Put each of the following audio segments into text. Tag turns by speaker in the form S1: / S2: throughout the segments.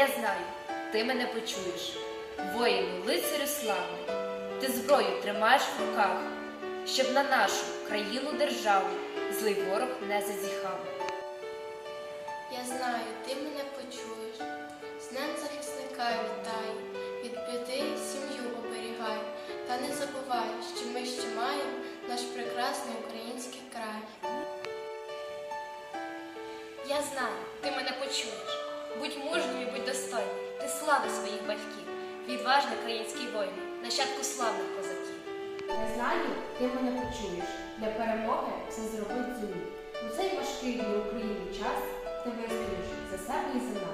S1: Я знаю, ти мене почуєш. Воїну, лицарю слави, ти зброю тримаєш в руках, щоб на нашу країну державу злий ворог не зазіхав.
S2: Я знаю, ти мене почуєш, з днем захисника вітаю, від біди сім'ю оберігай, та не забувай, що ми ще маємо наш прекрасний український край.
S3: Я знаю, ти мене почуєш. Будь мужнім і будь достойним. Ти слави своїх батьків, відважний український воїн, нащадку славних козаків.
S4: Я знаю, ти мене почуєш. Для перемоги все зробить зумі. У цей важкий для України час ти вистоїш за себе і за нас.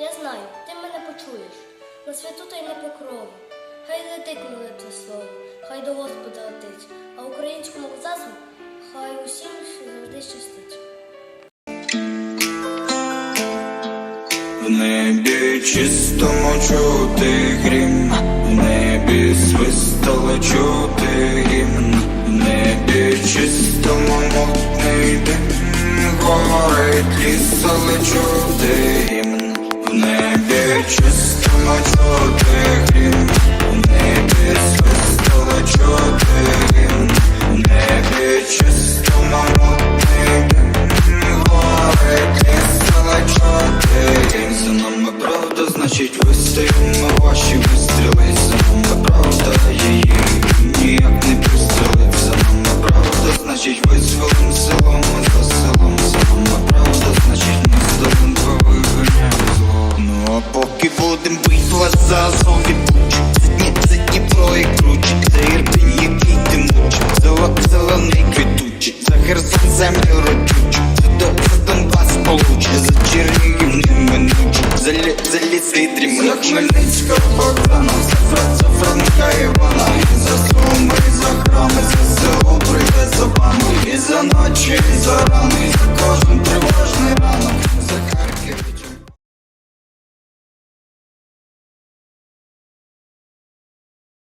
S5: Я знаю, ти мене почуєш. На
S3: святу та й на покрову. Хай летить молитва слово, хай до Господа летить, а українському козацтву хай усім завжди щастить.
S6: В небі чистому чути грім, в небі свистало чути гімн, в небі чистому мутний дим, горить ліс, чути гімн, небі чистому чути глаза зомби пучат Дни, за Дніпро і кручить За Ірпінь, який ти мучить Зело, зелений квітучий. За Херсон землю родючу За, за Донбас получить. За Чернігів неминучий За, лі, за ліс і дрімучий За Хмельницького Богдана За, Фра, за Франка Івана. І за Суми, і за храми За село прийде за вами. І за ночі, і за рани І за кожен